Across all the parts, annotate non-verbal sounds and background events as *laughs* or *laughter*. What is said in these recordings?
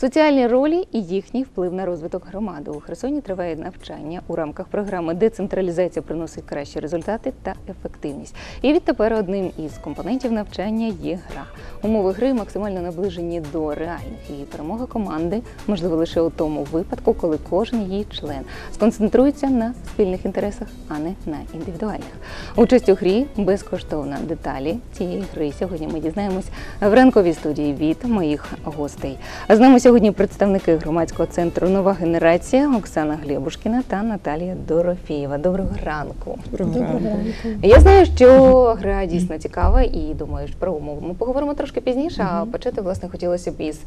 Соціальні ролі і їхній вплив на розвиток громади. У Херсоні триває навчання у рамках програми Децентралізація приносить кращі результати та ефективність. І відтепер одним із компонентів навчання є гра. Умови гри максимально наближені до реальних. І перемога команди можливо лише у тому випадку, коли кожен її член сконцентрується на спільних інтересах, а не на індивідуальних. Участь у грі безкоштовна. Деталі цієї гри сьогодні ми дізнаємось в ранковій студії від моїх гостей. З нами сьогодні представники громадського центру Нова генерація Оксана Глєбушкіна та Наталія Дорофєєва. Доброго ранку. Доброго ранку. Я знаю, що гра дійсно цікава, і думаю, що про умови ми поговоримо трошки пізніше. А почати власне хотілося б із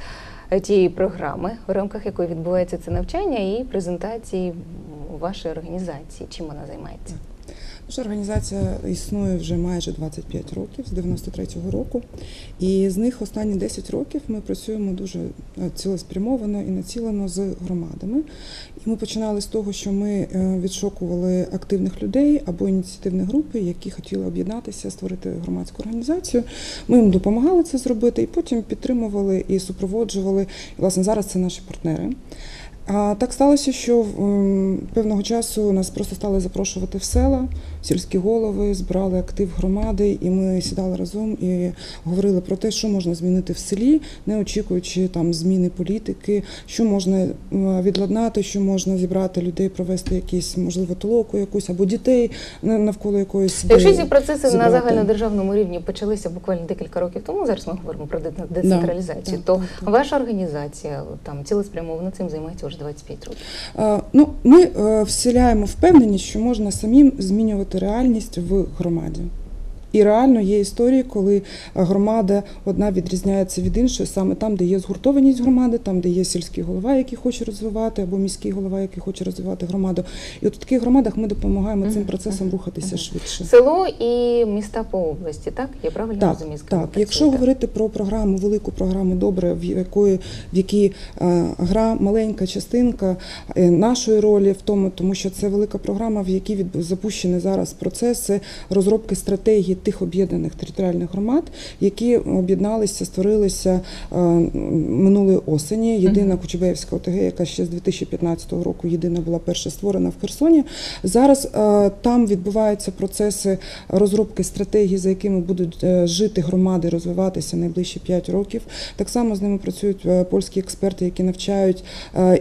тієї програми, в рамках якої відбувається це навчання, і презентації вашої організації. Чим вона займається? Наша організація існує вже майже 25 років, з 93-го року. І з них останні 10 років ми працюємо дуже е, цілеспрямовано і націлено з громадами. І ми починали з того, що ми е, відшукували активних людей або ініціативні групи, які хотіли об'єднатися, створити громадську організацію. Ми їм допомагали це зробити, і потім підтримували і супроводжували. І, власне, зараз це наші партнери. А так сталося, що м, певного часу нас просто стали запрошувати в села, сільські голови, збирали актив громади, і ми сідали разом і говорили про те, що можна змінити в селі, не очікуючи там зміни політики, що можна відладнати, що можна зібрати людей, провести якісь, можливо, толоку якусь або дітей на- навколо якоїсь Якщо ці процеси на загальнодержавному рівні почалися буквально декілька років тому, зараз ми говоримо про децентралізацію, так, то так, так. ваша організація там цілеспрямовано цим займається вже 25 років. Е, Ну, ми е, вселяємо впевненість, що можна самим змінювати реальність в громаді. І реально є історії, коли громада одна відрізняється від іншої, саме там, де є згуртованість громади, там, де є сільський голова, який хоче розвивати, або міський голова, який хоче розвивати громаду. І от в таких громадах ми допомагаємо цим процесам рухатися швидше. Село і міста по області, так? Я правильно Так, розумію? ви так. Якщо говорити про програму, велику програму добре, в якої в якій е, гра маленька частинка е, нашої ролі в тому, тому що це велика програма, в якій від запущені зараз процеси розробки стратегії тих об'єднаних територіальних громад, які об'єдналися, створилися е, минулої осені. Єдина Кучубеївська ОТГ, яка ще з 2015 року єдина була перша створена в Херсоні. Зараз е, там відбуваються процеси розробки стратегії, за якими будуть е, жити громади, розвиватися найближчі 5 років. Так само з ними працюють польські експерти, які навчають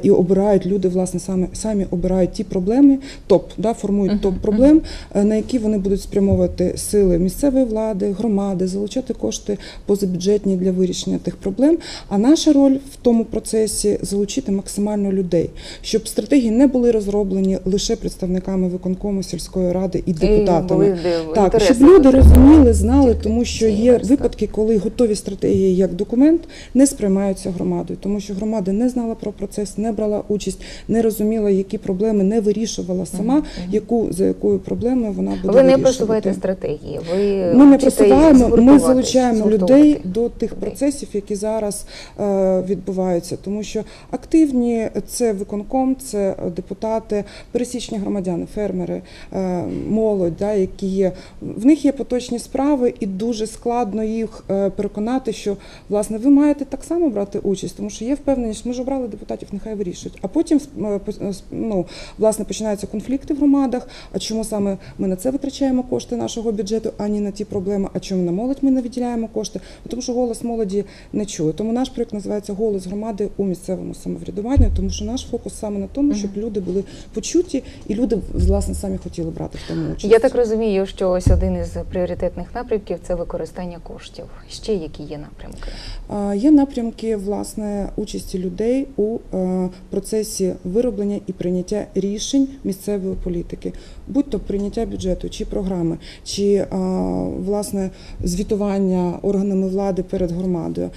і обирають люди, власне, самі, самі обирають ті проблеми, топ, да, формують топ проблем, на які вони будуть спрямовувати сили місцевої влади, громади, залучати кошти позабюджетні для вирішення тих проблем. А наша роль в тому процесі залучити максимально людей, щоб стратегії не були розроблені лише представниками виконкому сільської ради і депутатами. були Так, щоб люди розуміли, знали, тому що є випадки, коли готові стратегії як документ не сприймаються громадою, тому що громада не знала про процес, не брала участь, не розуміла, які проблеми не вирішувала сама, яку за якою проблемою вона буде Ви не вирішувати. просуваєте стратегії. Ви Ми не просуваємо, ми залучаємо людей до тих процесів, які зараз е, відбуваються, тому що активні це виконком, це депутати, пересічні громадяни, фермери, е, молодь, да, які є в них є поточні справи, і дуже складно їх е, переконати, що власне ви маєте так само брати участь, тому що є впевненість, ми ж обрали депутатів, нехай вирішують. А потім е, е, ну, власне починаються конфлікти в громадах. А чому саме ми на це витрачаємо кошти нашого бюджету, а не на ті проблеми? А чому на молодь ми не виділяємо кошти? Тому що голос молоді не чує. Тому наш проект називається Голос громади у місцевому самоврядуванні, тому що наш фокус саме на тому, щоб люди були почуті і люди власне самі хотіли брати в тому участь. Я так розумію, що ось один із пріоритетних напрямків це використання коштів. Ще які є напрямки? Є напрямки власне участі людей у е, процесі вироблення і прийняття рішень місцевої політики, будь то прийняття бюджету чи програми, чи е, власне звітування органами влади перед громадою.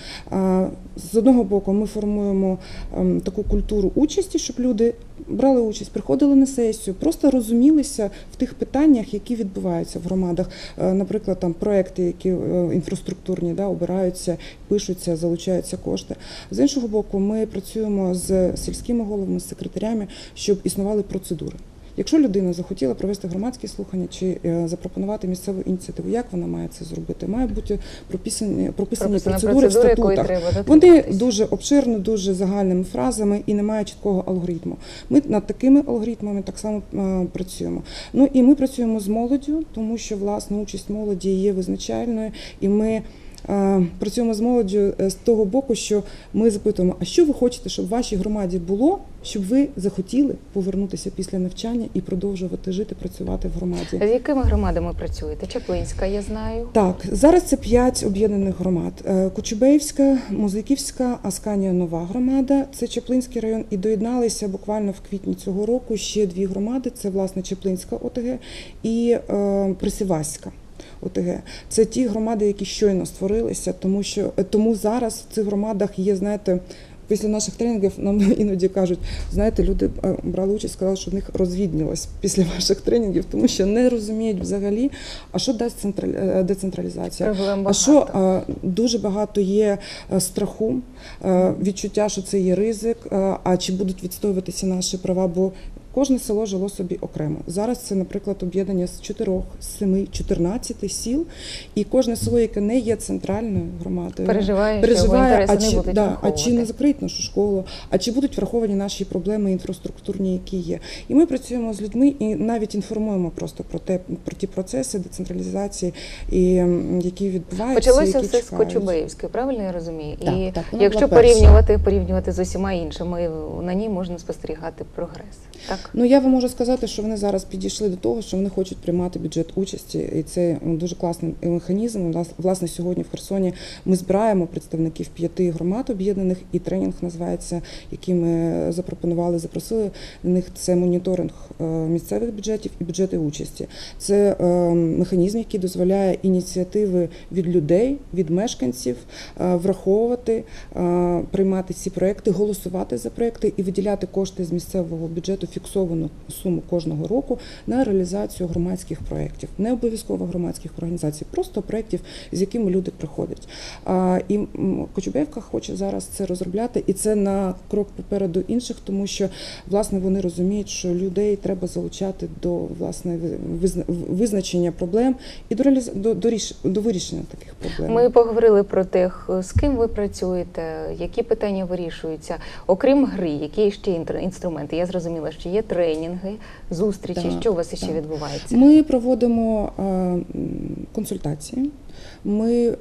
З одного боку, ми формуємо ем, таку культуру участі, щоб люди брали участь, приходили на сесію, просто розумілися в тих питаннях, які відбуваються в громадах. Е, Наприклад, там проекти, які е, інфраструктурні, да, обираються, пишуться, залучаються кошти. З іншого боку, ми працюємо з сільськими головами, з секретарями, щоб існували процедури. Якщо людина захотіла провести громадські слухання чи е, запропонувати місцеву ініціативу, як вона має це зробити? Має бути прописані, прописані процедури в статутах. треба Вони дуже обширно, дуже загальними фразами і немає чіткого алгоритму. Ми над такими алгоритмами так само е, працюємо. Ну і ми працюємо з молоддю, тому що власне участь молоді є визначальною, і ми. Е, Працюємо з молоддю е, з того боку, що ми запитуємо, а що ви хочете, щоб в вашій громаді було, щоб ви захотіли повернутися після навчання і продовжувати жити, працювати в громаді. З якими громадами працюєте? Чаплинська, я знаю. Так, зараз це п'ять об'єднаних громад: Е, Кочубеївська, Музиківська, Асканія Нова громада, це Чаплинський район. І доєдналися буквально в квітні цього року ще дві громади: це власне Чаплинська ОТГ і е, Присіваська. ОТГ. Це ті громади, які щойно створилися, тому що е, тому зараз в цих громадах є, знаєте. Після наших тренінгів нам *laughs* іноді кажуть, знаєте, люди е, брали участь, сказали, що в них розвіднілось після ваших тренінгів, тому що не розуміють взагалі, а що дасть централь- е, децентралізація. А що дуже багато є страху, відчуття, що це є ризик, а чи будуть відстоюватися наші права? Бо кожне село жило собі окремо. Зараз це, наприклад, об'єднання з 4, 7, 14 сіл, і кожне село, яке не є центральною громадою, переживає, що переживає, його а чи, не будуть да, а чи не закриють нашу школу, а чи будуть враховані наші проблеми інфраструктурні, які є. І ми працюємо з людьми і навіть інформуємо просто про те, про ті процеси децентралізації, і, які відбуваються. Почалося які все з чекають. Кочубеївської, правильно я розумію? Так, і так, якщо порівнювати, порівнювати з усіма іншими, на ній можна спостерігати прогрес. Так? Ну я вам можу сказати, що вони зараз підійшли до того, що вони хочуть приймати бюджет участі, і це м, дуже класний механізм. Власне, сьогодні в Херсоні ми збираємо представників п'яти громад об'єднаних, і тренінг називається, який ми запропонували, запросили на них. Це моніторинг е, місцевих бюджетів і бюджети участі. Це е, механізм, який дозволяє ініціативи від людей, від мешканців е, враховувати, приймати ці проекти, голосувати за проекти і виділяти кошти з місцевого бюджету фіксовану суму кожного року на реалізацію громадських проєктів, не обов'язково громадських організацій, просто проєктів, з якими люди приходять. І м, Кочубеївка хоче зараз це розробляти, і це на крок попереду інших, тому що власне вони розуміють, що людей треба залучати до власне визна- визначення проблем і до до, до, до вирішення таких проблем. Ми поговорили про те, х- з ким ви працюєте, які питання вирішуються. Окрім гри, які ще інструменти? Я зрозуміла, що є тренінги, зустрічі. Так, що у вас ще відбувається? Ми проводимо е, консультації. Ми е,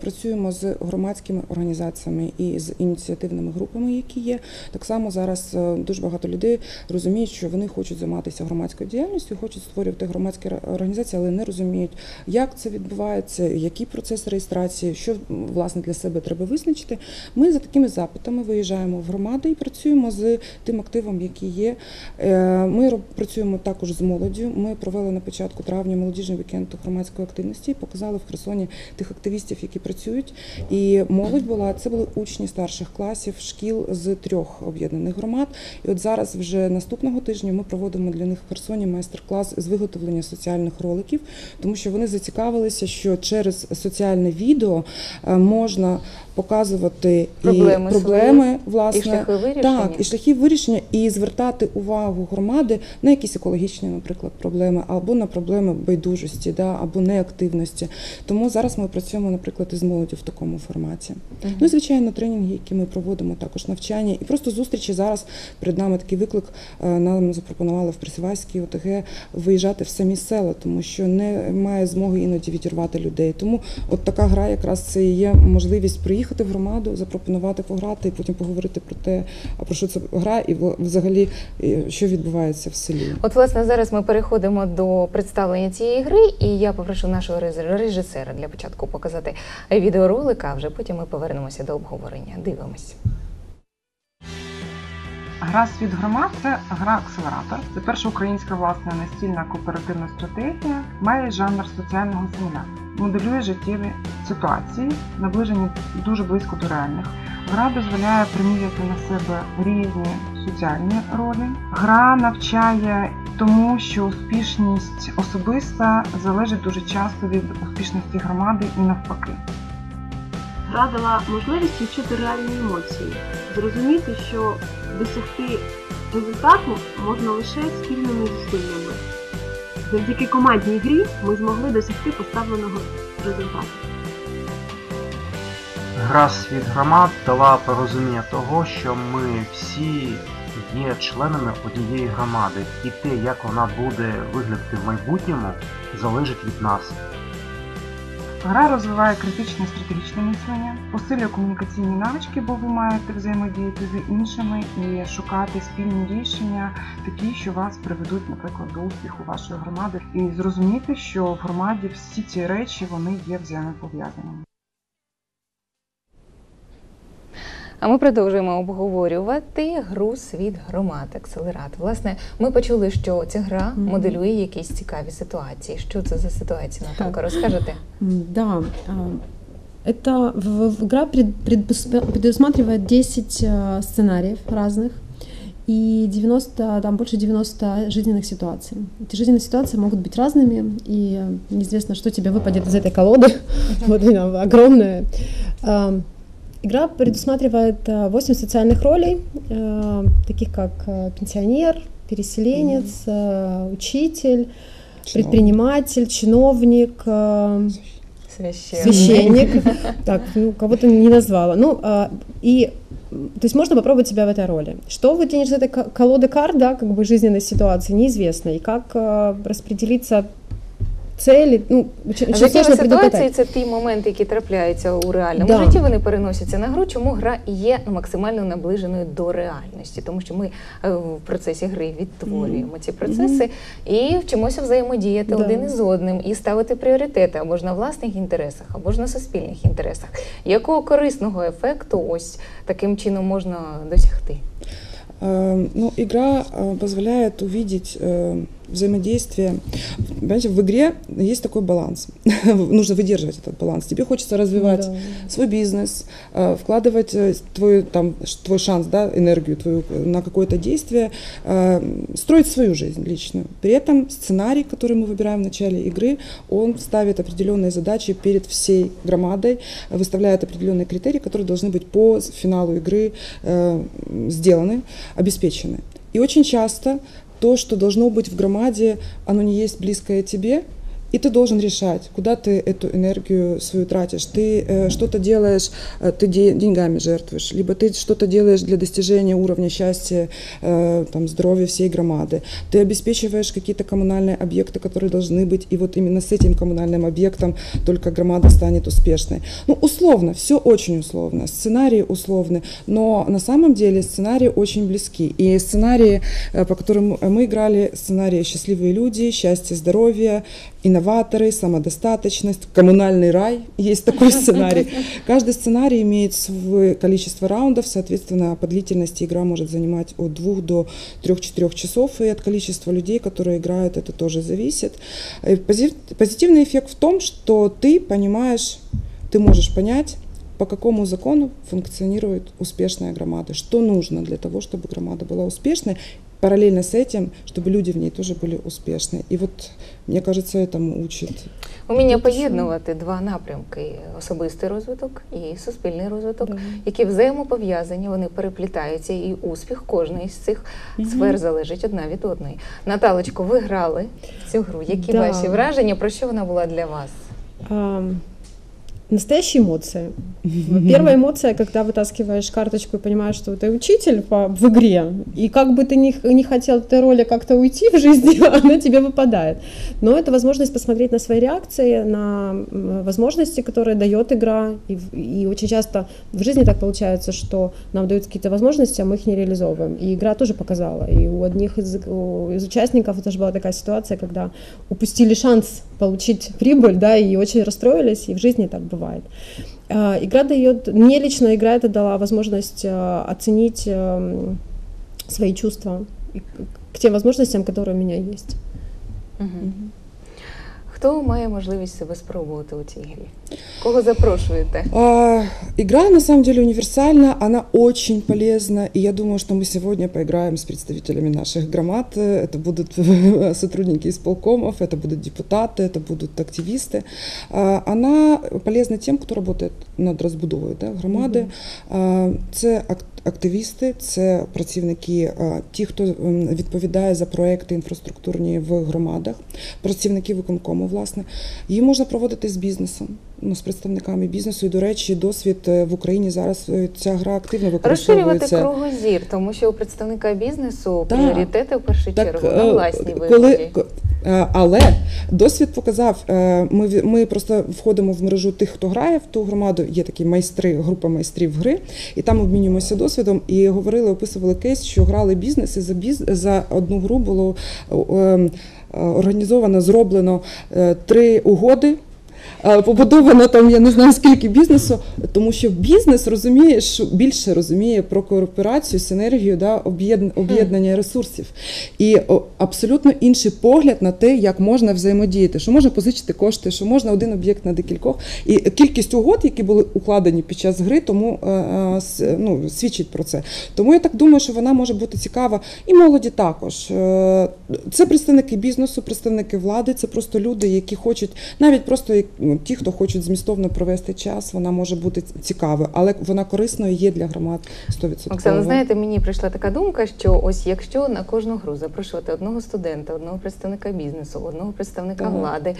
працюємо з громадськими організаціями і з ініціативними групами, які є. Так само зараз е, дуже багато людей розуміють, що вони хочуть займатися громадською діяльністю, хочуть створювати громадські організації, але не розуміють, як це відбувається, який процес реєстрації, що власне для себе треба визначити. Ми за такими запитами виїжджаємо в громади і працюємо з тим активом, який є. Е, Ми працюємо також з молоддю. Ми провели на початку травня молодіжний вікенд громадської активності і показали в Херсоні тих активістів, які працюють. І молодь була це були учні старших класів шкіл з трьох об'єднаних громад. І от зараз, вже наступного тижня, ми проводимо для них в Херсоні майстер-клас з виготовлення соціальних роликів, тому що вони зацікавилися, що через соціальне відео е, можна показувати Проблеми і проблеми І власне шляхи вирішення. так, і шляхи вирішення, і звертати увагу громади на якісь екологічні, наприклад, проблеми, або на проблеми байдужості, да, або неактивності. Тому зараз ми працюємо, наприклад, із молоддю в такому форматі. Мгм. Ну і звичайно, тренінги, які ми проводимо, також навчання, і просто зустрічі зараз перед нами такий виклик. е, Нам запропонували в Присівайській ОТГ виїжджати в самі села, тому що немає змоги іноді відірвати людей. Тому от така гра якраз це і є можливість приїхати в громаду, запропонувати пограти, і потім поговорити про те, про що це гра, і взагалі що відбувається в селі. От, власне, зараз ми переходимо до представлення цієї гри, і я попрошу нашого реж- режисера для початку показати відеоролик, а вже потім ми повернемося до обговорення. Дивимось. Гра світ громад це гра акселератор. Це перша українська власна настільна кооперативна стратегія. Має жанр соціального симулятора. Моделює життєві ситуації, наближені дуже близько до реальних. Гра дозволяє приміряти на себе різні соціальні ролі. Гра навчає тому, що успішність особиста залежить дуже часто від успішності громади і навпаки. Гра дала можливість відчути реальні емоції, зрозуміти, що досягти результату можна лише спільними зусиллями. Завдяки командній грі ми змогли досягти поставленого результату. Гра світ громад дала порозуміння того, що ми всі є членами однієї громади, і те, як вона буде виглядати в майбутньому, залежить від нас. Гра розвиває критичне стратегічне мислення, посилює комунікаційні навички, бо ви маєте взаємодіяти з іншими і шукати спільні рішення, такі, що вас приведуть, наприклад, до успіху вашої громади, і зрозуміти, що в громаді всі ці речі вони є взаємопов'язаними. А ми продовжуємо обговорювати гру світ громад акселерат. Власне, ми почули, що ця гра Мгм. моделює якісь цікаві ситуації. Що це за ситуації, Наталка? Так. Розкажете? М, Да. а, Это в- в- игра пред- предпос- предусматривает 10 а, сценариев разных и 90, там больше 90 жизненных ситуаций. Эти жизненные ситуации могут быть разными, и э, неизвестно, что тебе выпадет из этой колоды. *laughs* Вот она огромная. Игра предусматривает а, 8 социальных ролей, а, таких как а, пенсионер, переселенец, учитель, предприниматель, чиновник, Священник. священник. *laughs* Так, ну, кого-то не назвала. Ну, и то есть можно попробовать себя в этой роли. Что вытянешь из этой ко- колоды карт, да, как бы жизненной ситуации, неизвестно. И как распределиться цели, ну, очень, А очень життєві сложно ситуації предугадать. це ті моменти, які трапляються у реальному Да. житті. Вони переносяться на гру. Чому гра є максимально наближеною до реальності? Тому що ми е, в процесі гри відтворюємо ці процеси і вчимося взаємодіяти Да. один із одним і ставити пріоритети або ж на власних інтересах, або ж на суспільних інтересах. Якого корисного ефекту ось таким чином можна досягти? Э, Ну, игра э, позволяет увидеть э, взаимодействие. Понимаете, в игре есть такой баланс. *laughs* Нужно выдерживать этот баланс. Тебе хочется развивать Да. свой бизнес, э, вкладывать э, твой, там, твой шанс, да, энергию твою э, на какое-то действие, строить свою жизнь личную. При этом сценарий, который мы выбираем в начале игры, он ставит определенные задачи перед всей громадой, выставляет определенные критерии, которые должны быть по финалу игры сделаны, обеспечены. И очень часто то, что должно быть в громаде, оно не есть близкое тебе, и ты должен решать, куда ты эту энергию свою тратишь. Ты э, что-то делаешь, э, ты де- деньгами жертвуешь, либо ты что-то делаешь для достижения уровня счастья, э, там, здоровья всей громады. Ты обеспечиваешь какие-то коммунальные объекты, которые должны быть, и вот именно с этим коммунальным объектом только громада станет успешной. Ну, условно, все очень условно, сценарии условны, но на самом деле сценарии очень близки. И сценарии, э, по которым мы играли, сценарии «Счастливые люди», «Счастье, здоровье», инноваторы, самодостаточность, коммунальный рай, *laughs* есть такой сценарий. Каждый сценарий имеет свое количество раундов, соответственно, по длительности игра может занимать от 2 до 3-4 часов, и от количества людей, которые играют, это тоже зависит. Э, пози- Позитивный эффект в том, что ты понимаешь, ты можешь понять, по какому закону функционирует успешная громада, что нужно для того, чтобы громада была успешной, параллельно с этим, чтобы люди в ней тоже были успешны. И вот, мне кажется, этому учит Уміння Це що? поєднувати два напрямки: особистий розвиток і суспільний розвиток, Да. які взаємопов'язані, вони переплітаються, і успіх кожної з цих Мгм. сфер залежить одна від одної. Наталочко, ви грали в цю гру. Які Да. ваші враження? Про що вона була для вас? А, Настоящие эмоции. Первая *laughs* эмоция, когда вытаскиваешь карточку и понимаешь, что ты учитель по, в игре, и как бы ты ни, не хотел этой роли как-то уйти в жизни, *laughs* она тебе выпадает. Но это возможность посмотреть на свои реакции, на возможности, которые дает игра. И, и очень часто в жизни так получается, что нам дают какие-то возможности, а мы их не реализовываем. И игра тоже показала. И у одних из, у- из участников тоже была такая ситуация, когда упустили шанс получить прибыль, да, и очень расстроились, и в жизни так бывает. А, Игра дает, мне лично игра это дала возможность а, оценить эм, свои чувства к тем возможностям, которые у меня есть. Угу. Хто має можливість себе спробувати у цій грі? Кого запрошуєте? А, Игра на самом деле универсальна, она очень полезна, и я думаю, что мы сегодня поиграем с представителями наших громад. Это будут *laughs* сотрудники исполкомов, это будут депутаты, это будут активисты. А, Она полезна тем, кто работает над розбудовою да, громади. Мгм. А, Це ак- активісти, це працівники, е, ті, хто відповідає за проекти інфраструктурні в громадах, працівники виконкому, власне. Її можна проводити з бізнесом, ну, з представниками бізнесу. І, до речі, досвід е, в Україні зараз е, ця гра активно Розширювати кругозір, тому що у представника бізнесу пріоритети в першу чергу на власній е, але досвід показав, е, ми, ми просто входимо в мережу тих, хто грає в ту громаду. Є такі майстри, група майстрів гри, і там обмінюємося досвідом і говорили, описували кейс, що грали бізнес, за біз за одну гру було е, е, організовано, зроблено е, три угоди. Е, Побудовано там, я не знаю скільки бізнесу, тому що бізнес розуміє, що більше розуміє про кооперацію, синергію, да, об'єднання ресурсів. І абсолютно інший погляд на те, як можна взаємодіяти, що можна позичити кошти, що можна один об'єкт на декількох. І кількість угод, які були укладені під час гри, тому е, е, ну, свідчить про це. Тому я так думаю, що вона може бути цікава і молоді також. Це представники бізнесу, представники влади, це просто люди, які хочуть, навіть просто як, ті, хто хочуть змістовно провести час, вона може бути цікавою, але вона корисною є для громад 100%. Оксана, знаєте, мені прийшла така думка, що ось якщо на кожну гру запрошувати одного студента, одного представника бізнесу, одного представника Так. влади,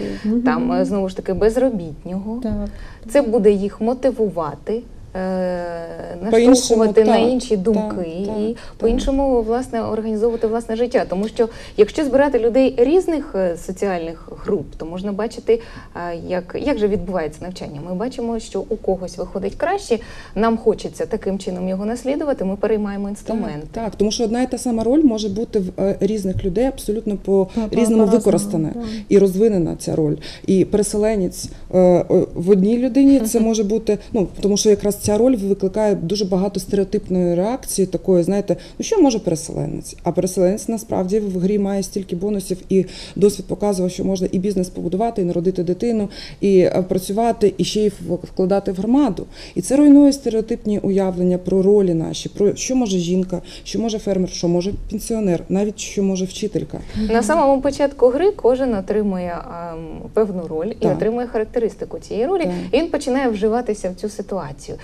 там е, знову ж таки безробітнього, Так. це буде їх мотивувати. Е, Наштовхувати на інші думки так, і по-іншому власне організовувати власне життя. Тому що якщо збирати людей різних е, соціальних груп, то можна бачити, е, як, як же відбувається навчання. Ми бачимо, що у когось виходить краще. Нам хочеться таким чином його наслідувати. Ми переймаємо інструмент. Так, так, тому що одна і та сама роль може бути в різних людей абсолютно по різному використана і розвинена ця роль. І переселенець в одній людині це *laughs* може бути, ну тому що якраз ця роль викликає дуже багато стереотипної реакції, такої, знаєте, ну що може переселенець? А переселенець насправді в грі має стільки бонусів, і досвід показував, що можна і бізнес побудувати, і народити дитину, і е, працювати, і ще й вкладати в громаду. І це руйнує стереотипні уявлення про ролі наші, про що може жінка, що може фермер, що може пенсіонер, навіть що може вчителька. На самому початку гри кожен отримує ем, певну роль і Так. отримує характеристику цієї ролі, Так. і він починає вживатися в цю ситуацію.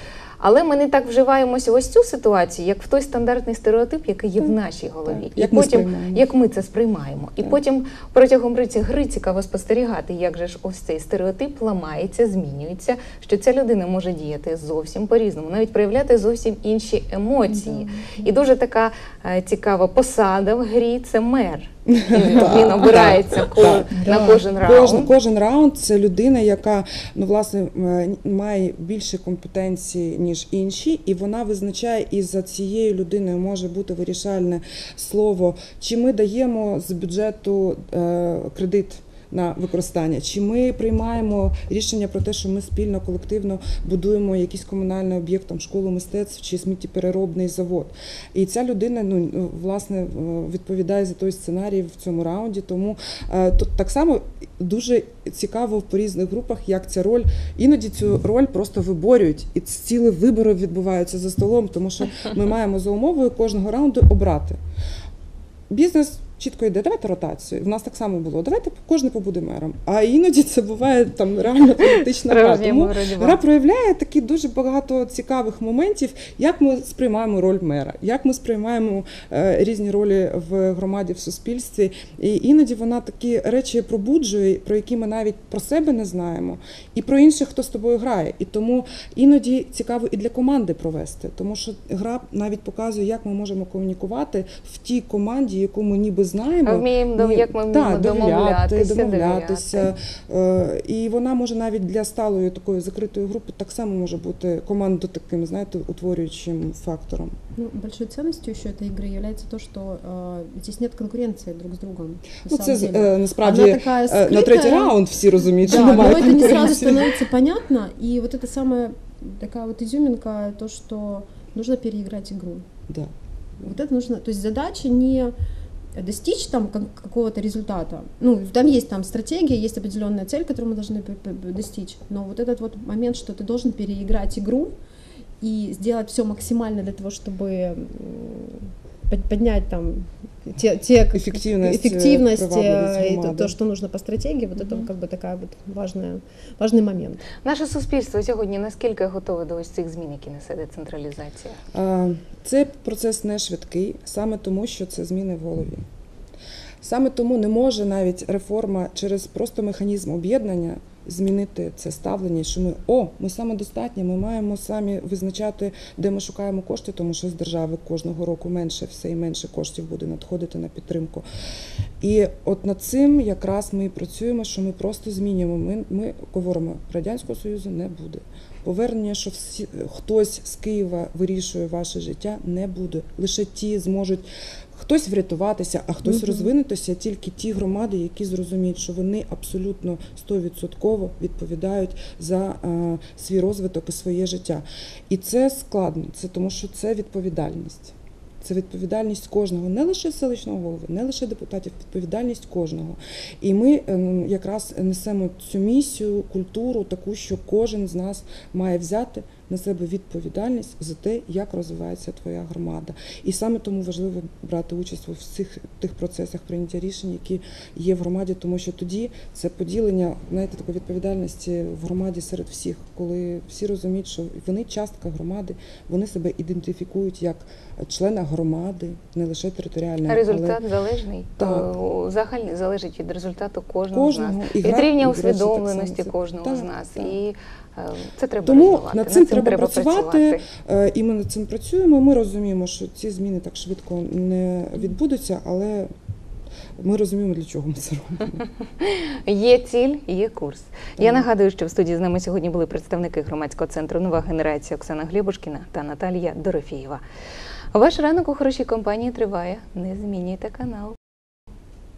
Але ми не так вживаємося ось цю ситуацію, як в той стандартний стереотип, який є в нашій голові. так. І Як потім, як ми це сприймаємо. І Так. потім протягом гри ці гри цікаво спостерігати, як же ж ось цей стереотип ламається, змінюється, що ця людина може діяти зовсім по-різному, навіть проявляти зовсім інші емоції. І дуже така е, цікава посада в грі це мер. Він *laughs* обирається на кожен раунд. Кожен, кожен раунд це людина, яка ну власне е, має більше компетенції ніж інші, і вона визначає, і за цією людиною може бути вирішальне слово, чи ми даємо з бюджету е, кредит. На використання, чи ми приймаємо рішення про те, що ми спільно колективно будуємо якийсь комунальний об'єкт, там школу мистецтв чи сміттєпереробний завод. І ця людина ну власне е, відповідає за той сценарій в цьому раунді. Тому е, тут так само дуже цікаво по різних групах, як ця роль іноді цю роль просто виборюють, і цілі вибори відбуваються за столом, тому що ми маємо за умовою кожного раунду обрати. Бізнес чітко йде, давайте ротацію. В нас так само було. Давайте кожен побуде мером. А іноді це буває там реально політична гра. Тому гра проявляє такі дуже багато цікавих моментів, як ми сприймаємо роль мера, як ми сприймаємо е, різні ролі в громаді, в суспільстві. І іноді вона такі речі пробуджує, про які ми навіть про себе не знаємо, і про інших, хто з тобою грає. І тому іноді цікаво і для команди провести, тому що гра навіть показує, як ми можемо комунікувати в тій команді, яку ми ніби знаємо. А вміємо, дом- Ні, як ми вміємо так, домовлятися, домовлятися. Е, І вона може навіть для сталої такої закритої групи так само може бути команду таким, знаєте, утворюючим фактором. Ну, большой ценностью еще этой игры является то, что э, здесь нет конкуренции друг с другом. на Ну, самом це з- деле. е, насправді Она такая е, на третій скрытая. раунд всі розуміють, що Да, но немає это не сразу конкуренції. становится понятно. И вот это самая такая вот изюминка, то, что нужно переиграть игру. Да. Вот это нужно, то есть задача не достичь там как- какого-то результата. Ну, там есть там стратегия, есть определенная цель, которую мы должны достичь. Но вот этот вот момент, что ты должен переиграть игру и сделать все максимально для того, чтобы поднять там те, те Эффективность, э, эффективность привабливость э, и то, громады. то, что нужно по стратегии, вот это Мгм. как бы такая вот важная, важный момент. Наше суспільство сьогодні наскільки готове до ось цих змін, які несе децентралізація? А, Цей процес не швидкий, саме тому, що це зміни в голові. Саме тому не може навіть реформа через просто механізм об'єднання змінити це ставлення, що ми о, ми самодостатні, ми маємо самі визначати, де ми шукаємо кошти, тому що з держави кожного року менше все і менше коштів буде надходити на підтримку. І от над цим якраз ми і працюємо, що ми просто змінюємо. Ми, ми говоримо, радянського союзу не буде. Повернення, що всі хтось з Києва вирішує ваше життя, не буде. Лише ті зможуть хтось врятуватися, а хтось угу. розвинутися, тільки ті громади, які зрозуміють, що вони абсолютно 100% відповідають за е, свій розвиток і своє життя. І це складно, це тому що це відповідальність. Це відповідальність кожного, не лише селищного голови, не лише депутатів, відповідальність кожного. І ми ем, якраз несемо цю місію, культуру, таку, що кожен з нас має взяти на себе відповідальність за те, як розвивається твоя громада. І саме тому важливо брати участь у всіх тих процесах прийняття рішень, які є в громаді, тому що тоді це поділення, знаєте, такої відповідальності в громаді серед всіх, коли всі розуміють, що вони частка громади, вони себе ідентифікують як члена громади, не лише територіальної, А результат але залежний Так. загальний залежить від результату кожного, з нас, і від рівня усвідомленості кожного так, з нас. так. І е, це треба Тому розвивати. над цим треба працювати. працювати. Е, І ми над цим працюємо. Ми розуміємо, що ці зміни так швидко не відбудуться, але ми розуміємо, для чого ми це робимо. *laughs* Є ціль, є курс. Я нагадую, що в студії з нами сьогодні були представники громадського центру Нова генерація Оксана Глібушкіна та Наталія Дорофієва. Ваш ранок у хорошій компанії триває. Не змінюйте канал.